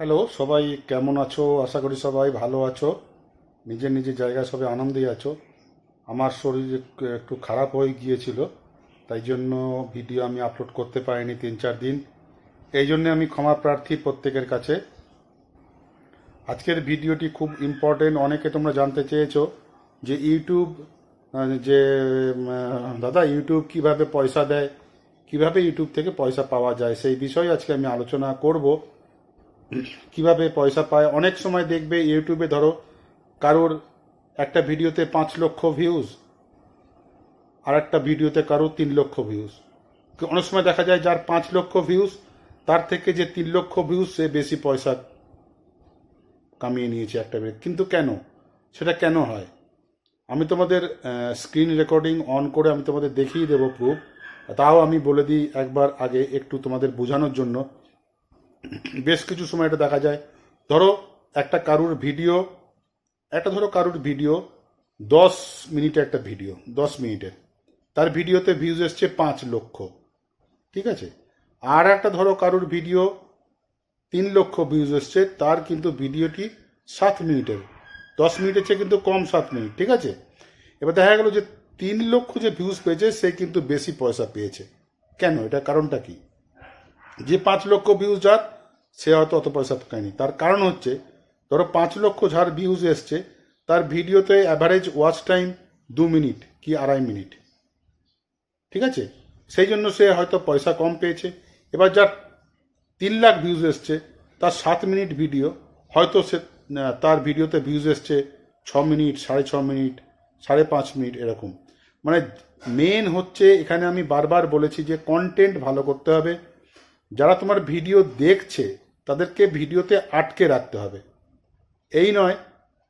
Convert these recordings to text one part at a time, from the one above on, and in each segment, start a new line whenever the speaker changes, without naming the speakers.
Hello, সবাই কেমন আছো? আশা করি সবাই ভালো আছো। নিজের নিজের জায়গায় সবাই আনন্দেই আছো। আমার শরীর একটু- খারাপ হয়ে গিয়েছিল, তাই জন্য ভিডিও আমি আপলোড করতে পারিনি তিন চার দিন। এই জন্য আমি ক্ষমা প্রার্থী প্রত্যেকের কাছে। আজকের ভিডিওটি খুব ইম্পর্টেন্ট অনেকে তোমরা জানতে চেয়েছো যে ইউটিউব যে দাদা, ইউটিউব কীভাবে পয়সা দেয়, কীভাবে ইউটিউব থেকে পয়সা পাওয়া যায়, সেই বিষয়ে আজকে আমি আলোচনা করব। কীভাবে পয়সা পায়। অনেক সময় দেখবে ইউটিউবে ধরো, কারোর একটা ভিডিওতে পাঁচ লক্ষ ভিউজ আর একটা ভিডিওতে কারোর তিন লক্ষ ভিউজ অনেক সময় দেখা যায় যার পাঁচ লক্ষ ভিউজ তার থেকে যে তিন লক্ষ ভিউজ সে বেশি পয়সা কামিয়ে নিয়েছে একটা ভিডিও কিন্তু কেন? সেটা কেন হয়? আমি তোমাদের স্ক্রিন রেকর্ডিং অন করে আমি তোমাদের দেখিয়ে দেবো প্রুফ তাও আমি বলে দিই একবার আগে একটু তোমাদের বোঝানোর জন্য। বেশ কিছু সময় এটা দেখা যায়। ধরো, একটা কারুর ভিডিও, একটা ধরো কারুর ভিডিও, দশ মিনিটের একটা ভিডিও, দশ মিনিটের তার ভিডিওতে ভিউজ এসছে পাঁচ লক্ষ। ঠিক আছে? আর একটা ধরো কারুর ভিডিও, তিন লক্ষ ভিউজ এসছে, তার কিন্তু ভিডিওটি সাত মিনিটের। দশ মিনিটের চেয়ে কিন্তু কম সাত মিনিট। ঠিক আছে? এবার দেখা গেল যে তিন লক্ষ যে ভিউজ পেয়েছে, সে কিন্তু বেশি পয়সা পেয়েছে। কেন? এটা কারণটা কি? যে পাঁচ লক্ষ ভিউজ যার, সে হয়তো অত পয়সা পায়নি তার কারণ হচ্ছে, ধরো পাঁচ লক্ষ যার ভিউজ এসছে, তার ভিডিওতে অ্যাভারেজ ওয়াচ টাইম দু মিনিট কি আড়াই মিনিট। ঠিক আছে? সেই জন্য সে হয়তো পয়সা কম পেয়েছে। এবার যার তিন লাখ ভিউজ এসছে, তার সাত মিনিট ভিডিও হয়তো সে তার ভিডিওতে ভিউজ এসছে ছ মিনিট, সাড়ে ছ মিনিট, সাড়ে পাঁচ মিনিট এরকম। মানে মেন হচ্ছে, এখানে আমি বারবার বলেছি যে কন্টেন্ট ভালো করতে হবে। যারা তোমার ভিডিও দেখছে, তাদেরকে ভিডিওতে আটকে রাখতে হবে। এই নয়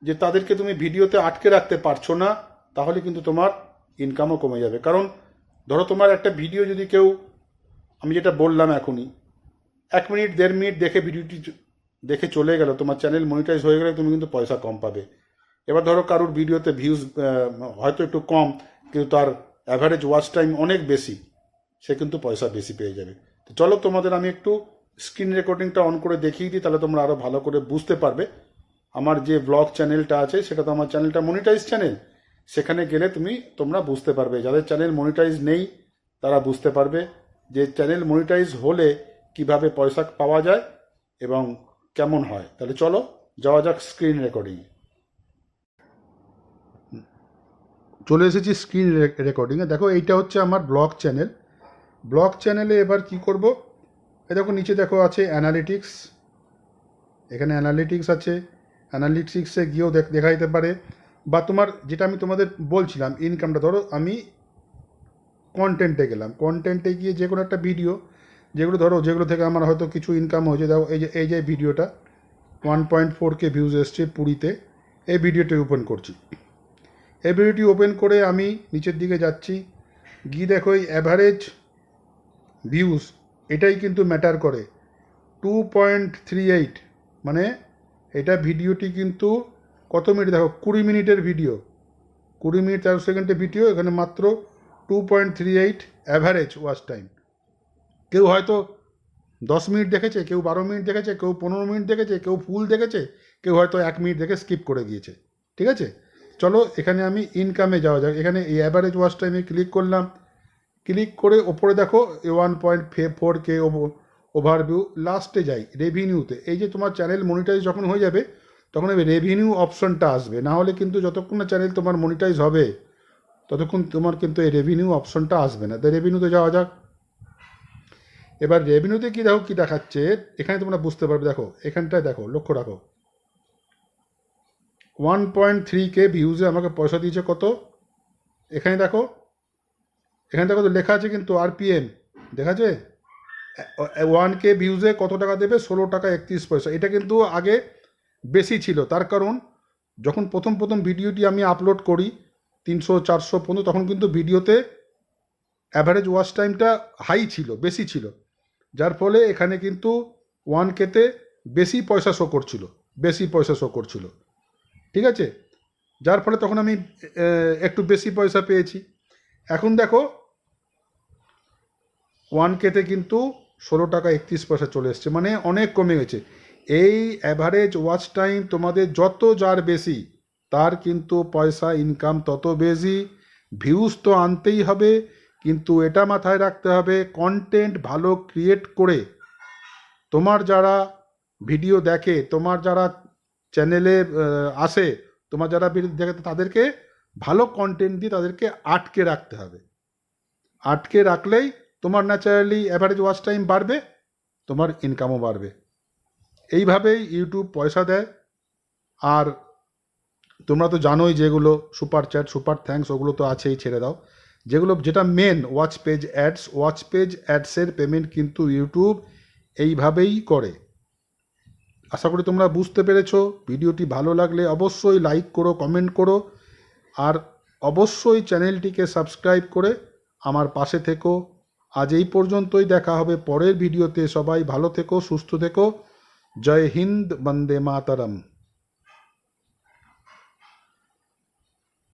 যে তাদেরকে তুমি ভিডিওতে আটকে রাখতে পারছ না, তাহলে কিন্তু তোমার ইনকামও কমে যাবে। কারণ ধরো তোমার একটা ভিডিও যদি কেউ, আমি যেটা বললাম এখনই, এক মিনিট, দেড় মিনিট দেখে ভিডিওটি দেখে চলে গেল, তোমার চ্যানেল মনিটাইজ হয়ে গেলে তুমি কিন্তু পয়সা কম পাবে। এবার ধরো কারোর ভিডিওতে ভিউজ হয়তো একটু কম, কিন্তু তার অ্যাভারেজ ওয়াচ টাইম অনেক বেশি, সে কিন্তু পয়সা বেশি পেয়ে যাবে। তো চলো তোমাদের আমি একটু স্ক্রিন রেকর্ডিংটা অন করে দেখিয়ে দিই, তাহলে তোমরা আরও ভালো করে বুঝতে পারবে। আমার যে ব্লগ চ্যানেলটা আছে, সেটা তো আমার চ্যানেলটা মনিটাইজ চ্যানেল সেখানে গেলে তুমি, তোমরা বুঝতে পারবে। যাদের চ্যানেল মনিটাইজ নেই, তারা বুঝতে পারবে যে চ্যানেল মনিটাইজ হলে কীভাবে পয়সা পাওয়া যায় এবং কেমন হয়। তাহলে চলো, যাওয়া যাক স্ক্রিন রেকর্ডিং চলে এসেছি স্ক্রিন রেকর্ডিংয়ে দেখো, এইটা হচ্ছে আমার ব্লগ চ্যানেল ব্লগ চ্যানেলে এবার কি করব? এই দেখো, নিচে দেখো আছে অ্যানালিটিক্স এখানে অ্যানালিটিক্স আছে। অ্যানালিটিক্সে গিয়েও দেখা যেতে পারে। বা তোমার, যেটা আমি তোমাদের বলছিলাম ইনকামটা ধরো, আমি কন্টেন্টে গেলাম। কন্টেন্টে গিয়ে যে কোনো একটা ভিডিও যেগুলো ধরো, যেগুলো থেকে আমার হয়তো কিছু ইনকাম হয়েছে, দেখো, এই যে এই যে ভিডিওটা one point four K views এসছে পুরীতে, এই ভিডিওটি ওপেন করছি। এই ভিডিওটি ওপেন করে আমি নিচের দিকে যাচ্ছি। গিয়ে দেখো, এই অ্যাভারেজ ভিউজ এটাই কিন্তু ম্যাটার করে। টু পয়েন্ট থ্রি এইট মানে এটা ভিডিওটি কিন্তু কত মিনিট? দেখো, কুড়ি মিনিটের ভিডিও কুড়ি মিনিট তেরো সেকেন্ডের ভিডিও এখানে মাত্র two point three eight average watch time কেউ হয়তো দশ মিনিট দেখেছে, কেউ বারো মিনিট দেখেছে, কেউ পনেরো মিনিট দেখেছে, কেউ ফুল দেখেছে, কেউ হয়তো এক মিনিট দেখে স্কিপ করে গিয়েছে। ঠিক আছে? চলো, এখানে আমি ইনকামে যাওয়া যাক। এখানে এই অ্যাভারেজ ওয়াচ টাইমে ক্লিক করলাম। ক্লিক করে ওপরে দেখো ওয়ান পয়েন্ট ফে, ফোর কে ওভারভিউ, লাস্টে যাই, রেভিনিউতে। এই যে তোমার চ্যানেল মনিটাইজ যখন হয়ে যাবে, তখন রেভিনিউ অপশনটা আসবে। না হলে কিন্তু যতক্ষণ না চ্যানেল তোমার মনিটাইজ হবে, ততক্ষণ তোমার কিন্তু এই রেভিনিউ অপশনটা আসবে না। তাই রেভিনিউতে যাওয়া যাক। এবার রেভিনিউতে কি দেখো, কি দেখাচ্ছে, এখানে তোমরা বুঝতে পারবে। দেখো, এখানটায় দেখো, লক্ষ্য রাখো। ওয়ান পয়েন্ট থ্রি কে ভিউজে আমাকে পয়সা দিয়েছে কত? এখানে দেখো এখানে দেখো তো লেখা আছে কিন্তু আরপিএম দেখা আছে ওয়ান কে ভিউজে কত টাকা দেবে? ষোলো টাকা একত্রিশ পয়সা। এটা কিন্তু আগে বেশি ছিল। তার কারণ, যখন প্রথম প্রথম ভিডিওটি আমি আপলোড করি, তিনশো, চারশো, পনেরো, তখন কিন্তু ভিডিওতে অ্যাভারেজ ওয়াচ টাইমটা হাই ছিল, বেশি ছিল। যার ফলে এখানে কিন্তু ওয়ান কেতে বেশি পয়সা শো করছিল, বেশি পয়সা শো করছিল। ঠিক আছে? যার ফলে তখন আমি একটু বেশি পয়সা পেয়েছি। এখন দেখো ওয়ান কেতে কিন্তু ষোলো টাকা একত্রিশ পয়সা চলে এসছে মানে অনেক কমে গেছে। এই অ্যাভারেজ ওয়াচ টাইম তোমাদের যত যার বেশি, তার কিন্তু পয়সা ইনকাম তত বেশি। ভিউজ তো আনতেই হবে, কিন্তু এটা মাথায় রাখতে হবে কন্টেন্ট ভালো ক্রিয়েট করে তোমার যারা ভিডিও দেখে, তোমার যারা চ্যানেলে আসে, তোমার যারা ভিডিও দেখে, তাদেরকে ভালো কন্টেন্ট দিয়ে তাদেরকে আটকে রাখতে হবে। আটকে রাখলেই তোমার ন্যাচারালি অ্যাভারেজ ওয়াচ টাইম বাড়বে, তোমার ইনকামও বাড়বে। এইভাবেই ইউটিউব পয়সা দেয়। আর তোমরা তো জানোই যেগুলো সুপার চ্যাট সুপার থ্যাঙ্কস ওগুলো তো আছেই, ছেড়ে দাও। যেগুলো, যেটা main watch page ads watch page অ্যাডসের payment কিন্তু ইউটিউব এইভাবেই করে। আশা করি তোমরা বুঝতে পেরেছ, ভিডিওটি ভালো লাগলে অবশ্যই লাইক করো কমেন্ট করো, আর অবশ্যই চ্যানেলটিকে সাবস্ক্রাইব করে আমার পাশে থেকো। আজ এই পর্যন্তই দেখা হবে পরের ভিডিওতে। সবাই ভালো থেকো, সুস্থ থেকো। জয় হিন্দ, বন্দে মাতারম।